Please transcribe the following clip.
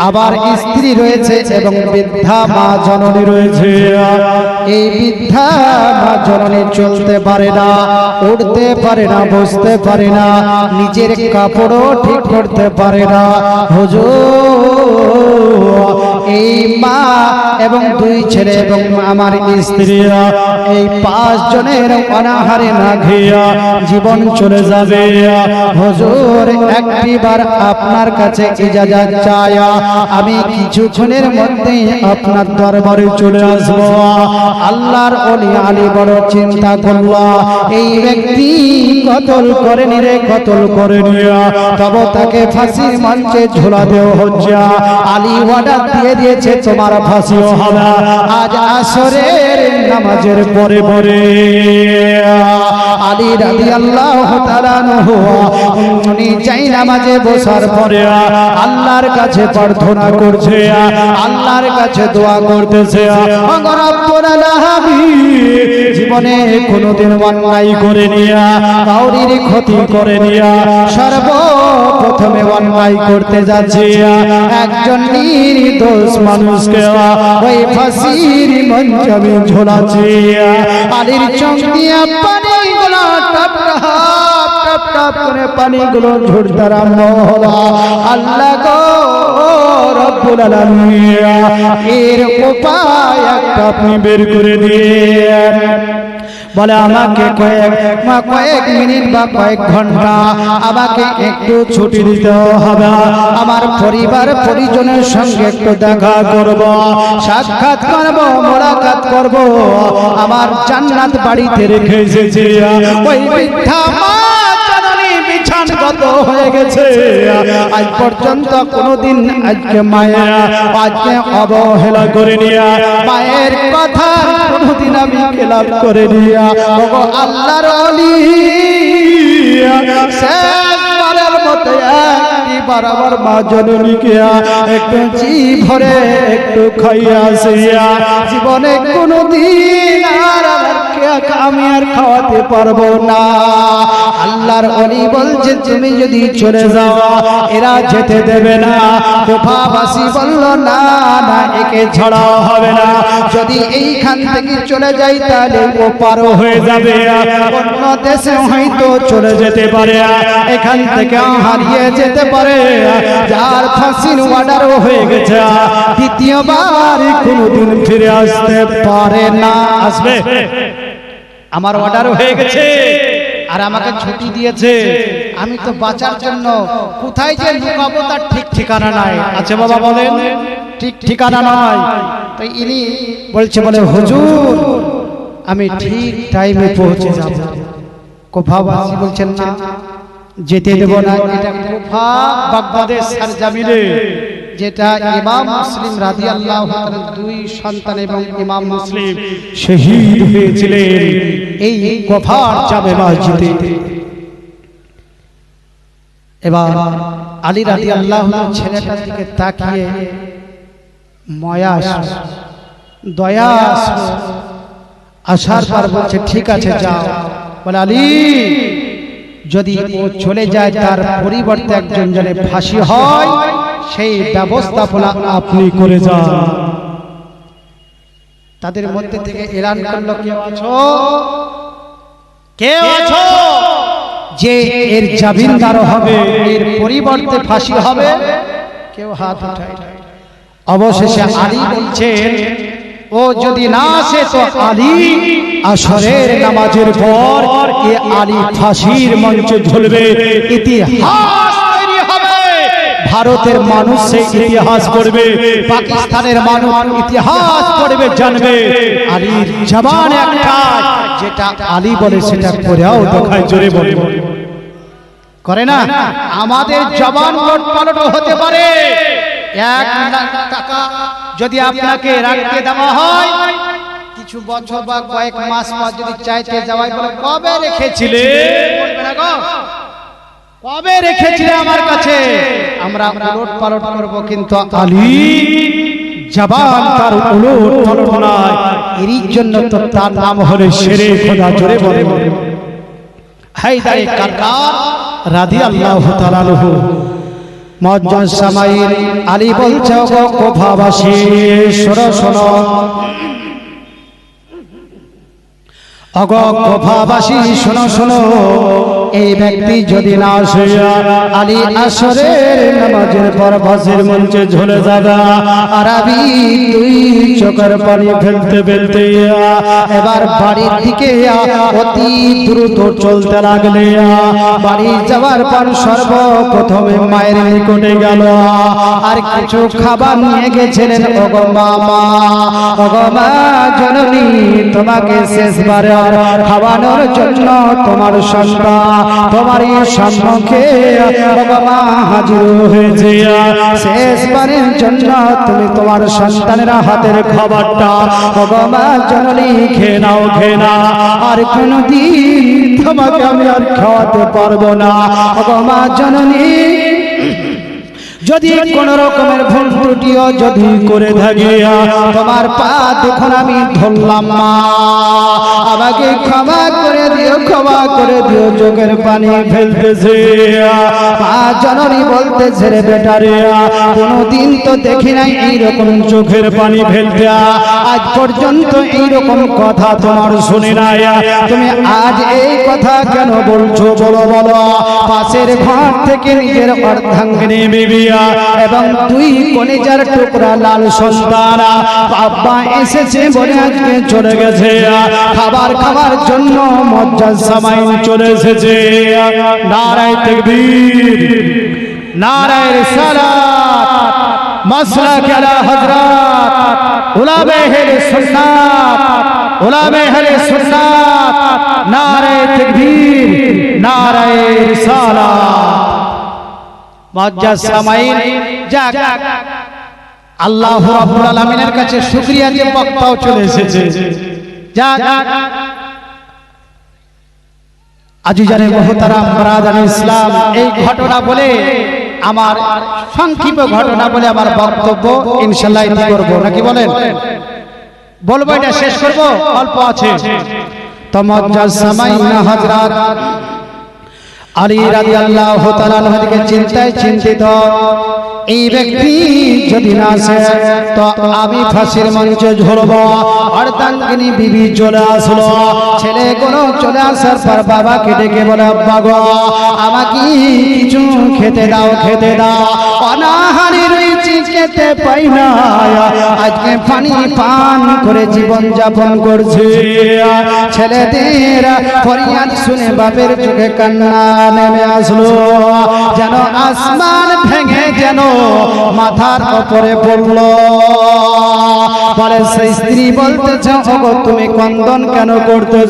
আবার স্ত্রী রয়েছে এবং বৃদ্ধা মা জননী রয়েছে। এই বৃদ্ধা মা জননী চলতে পারে না উঠতে পারে না বসতে পারে না নিজের কাপড়ও ঠিক করতে পারে না। হুজুর এই মা এবং দুই ছেলে এবং আমার স্ত্রীরা, এই পাঁচ জনের অনাহারে না খেয়া জীবন চলে যাবে। হুজুর, একটিবার আপনার কাছে ইজাজত চাই। আমি কিছুক্ষণের মধ্যেই আপনার দরবারে চলে আসব। আল্লাহর অলি আলী বড় চিন্তা করল, এই ব্যক্তি কতল করেনি রে, কতল করেনি তবে তাকে ফাঁসি মঞ্চে ঝোলা দেও হচ্ছে। আলী অর্ডার দিয়ে দিয়েছে তোমার ফাঁসিও। হবে। আজ আসরের নামাজের পরে পরে। আলী রাদি আল্লাহ উনি চাই নামাজে বসার পরে আল্লাহর কাছে প্রার্থনা করছে, আল্লাহর কাছে দোয়া করতেছে জীবনে কোনোদিন অন্যায় করে নিয়া, কাউরির ক্ষতি করে নিয়া, সর্বপ্রথমে অন্যায় করতে যাচ্ছে। একজন নির্দোষ মানুষকে ওই ফাঁসির আমি ঝোলাচ্ছি আলির চোখ দিয়া পানিগুলো টপ টপ টপ টপ করে পানিগুলো ঝরতে আরম্ভ হলো আল্লাহ গো রব্বুল এর উপায় একটা আপনি বের করে দিয়ে বলে, আমাকে কয়েক মা, কয়েক মিনিট বা কয়েক ঘণ্টা আমাকে একটু ছুটি দিতে হবে। আমার পরিবার পরিজনের সঙ্গে একটু দেখা করব, সাক্ষাৎ করব, মোলাকাত করব। আমার জান্নাত বাড়িতে রেখে এসেছি। ওই বৃদ্ধা মা বিছানগত হয়ে গেছে। আজ পর্যন্ত কোনোদিন আজকে মায়া, আজকে অবহেলা করে নিয়া মায়ের কথা কোনোদিন আমি খেলাপ করে নিয়া ওগো আল্লাহর অলি শেষবারের মা জননীকে একটু জি ভরে একটু খাইয়া আসিয়া, জীবনে কোনোদিন খাওয়াতে পারব না। আল্লাহর অলি বলছে, তুমি যদি চলে যাও, এরা যেতে দেবে না। কোফাবাসী বলল, না না, একে ছড়াও হবে না। যদি এইখান থেকে চলে যাই, তাহলে ও পারো হয়ে যাবে। অন্য দেশে হয়তো চলে যেতে পারে। এখান থেকে হারিয়ে যেতে পারে। যার ফাঁসির অর্ডারও হয়ে গেছে। দ্বিতীয়বার কোনোদিন ফিরে আসতে পারে না। আসবে। আমার অর্ডার হয়ে গেছে। আর আমাকে ছুটি দিয়েছে। আমি তো বাঁচার জন্য কোথায় যে লুকাবো তার ঠিক ঠিকানা নাই। আছে বাবা বলেন ঠিক ঠিকানা নয় তাই ইনি বলছে বলে হুজুর আমি ঠিক টাইমে পৌঁছে যাব। কোফাবাসী বলছেন না যেতে দেব না। এটা কোফা বাগদাদের সারজামিনে যেটা ইমাম মুসলিম রাদিয়াল্লাহু তাআলা দুই সন্তান এবং ইমাম মুসলিম শহীদ হয়েছিলেন এই কোফার জামে মসজিদে। এবার আলী রাদিয়াল্লাহু তাআলা ছেলেটার দিকে তাকিয়ে ময়া আসলো, দয়া আসার পর বলছে ঠিক আছে যাও। বলে আলী যদি ও চলে যায় তার পরিবর্তে একজন জনে ফাঁসি হয় সেই ব্যবস্থাপনা আপনি করে যান। তাদের মধ্যে থেকে এলান করল কেউ আছো? কেউ আছো? যে এর জামিনদার হবে এর পরিবর্তে ফাঁসি হবে। কেউ হাত উঠায় অবশেষে আলী বলছেন ও যদি না আসে তো আলী আসরের নামাজের পর এ আলী ফাঁসির মঞ্চে ঝুলবে। ইতিহাস ভারতের মানুষ সেই ইতিহাস পড়বে পাকিস্তানের মানুষ ইতিহাস পড়বে জানবে। আলীর জবান একটা যেটা আলী বলে সেটা করেও দেখায় জোরে বলে। করে না? আমাদের জবান লোট পালট হতে পারে। এক লাখ টাকা যদি আপনাকে রাখতে দেওয়া হয় কিছু বছর বা কয়েক মাস পর যদি চাইতে যাওয়াই বলে কবে রেখেছিলে? বলবে না গো? কবে রেখেছিলে আমার কাছে? আমরা উলট পালট করব কিন্তু আলী জবান তার উলট পালট নয় এরই জন্য তো তার নাম হলো শেরে খোদা জোরে বলে। হায়দারে কারকার রাদি আল্লাহ তালালহু মজ্জাজ সামাইল আলী বলছে ওগো কোফাবাসী শোনো শোনো। অগ কোফাবাসী শোনো শোনো। এই ব্যক্তি যদি না আসে আলী আসরের নামাজের পর বাসের মঞ্চে ঝুলে যাবে আর আমি দুই চোখের পানি ফেলতে ফেলতে এবার বাড়ির দিকে অতি দ্রুত চলতে লাগলে, বাড়ি যাওয়ার পর সর্বপ্রথমে মায়ের নিকটে গেল। আর কিছু খাবার নিয়ে গেছিলেন ওগো মামা। ওগো মা, জননী তোমাকে শেষবার খাওয়ানোর জন্য তোমার সন্তান তোমার সম্মুখে হাজির হয়েছে। শেষবারের জন্য তুমি তোমার সন্তানের হাতের খাবারটা মা জননী খেয়ে নাও, খেয়ে না আর কোনদিন তোমাকে আমি আর খাওয়াতে পারব না। ওগো জননী যদি কোন রকমের ভুল ত্রুটিও যদি করে থাকি তোমার পা দেখুন আমি ধরলাম মা। আমাকে ক্ষমা করে দিও ক্ষমা করে দিও চোখের পানি ফেলতেছে। মা জননী বলতেছে রে বেটারে কোনদিন তো দেখি নাই এইরকম চোখের পানি ফেলতে। আজ পর্যন্ত এইরকম কথা তোমার শুনি নাই। তুমি আজ এই কথা কেন বলছো বলো বলো। পাশের ঘর থেকে নিজের অর্ধাঙ্গিনী বিবিয়া এবং দুই কলিজার টুকরা লাল সন্তান বাবা এসেছে বলে আজকে চলে গেছে। খাবার খাবার জন্য মজ্জাজ সামাইন চলে এসেছে। নারায় তকবীর, নারায় রিসালাত মাসলা কেলা হযরত, উলামে হেলে সুন্নাত, উলামে হেলে সুন্নাত, নারায় তকবীর, নারায় রিসালাত। মজ্জাজ সামাইন যাক। আল্লাহ কাছে চলে এসেছে। যাক ইসলাম, এই ঘটনা বলে আমার সংক্ষিপ্ত ঘটনা বলে আমার বক্তব্য ইনশাআল্লাহ এটি করব। নাকি বলেন? বলব, এটা শেষ করব? অল্প আছে। তমজ্জাজ সামাইনা হযরত আলী রাদিয়াল্লাহু তাআলা থেকে চিন্তায় চিন্তিত। এই ব্যক্তি যদি না আসে তো আমি ফাঁসির মঞ্চে ঝরব অর্ধাঙ্গিনী বিবি চলে আসলো। ছেলে কোনো চলে আসার পর বাবাকে ডেকে বলে আব্বা গো আমাকে কিছু খেতে দাও খেতে দাও। অনাহারি খেতে পাই না। আজকে পানি পান করে জীবন যাপন করছে। ছেলেদের ফরিয়াদ শুনে বাপের চোখে কান্না নেমে আসলো। যেন আসমান ভেঙে যেন মাথার উপরে পড়ল। বলে, সেই স্ত্রী বলতেছে তুমি কন্দন কেন করতেছ?